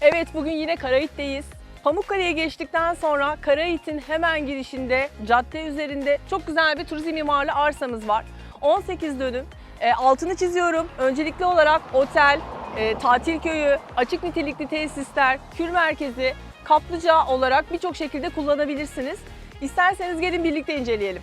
Evet bugün yine Karahit'teyiz. Pamukkale'ye geçtikten sonra Karahit'in hemen girişinde cadde üzerinde çok güzel bir turizm mimarlı arsamız var. 18 dönüm. E, altını çiziyorum. Öncelikli olarak otel, e, tatil köyü, açık nitelikli tesisler, kür merkezi, kaplıca olarak birçok şekilde kullanabilirsiniz. İsterseniz gelin birlikte inceleyelim.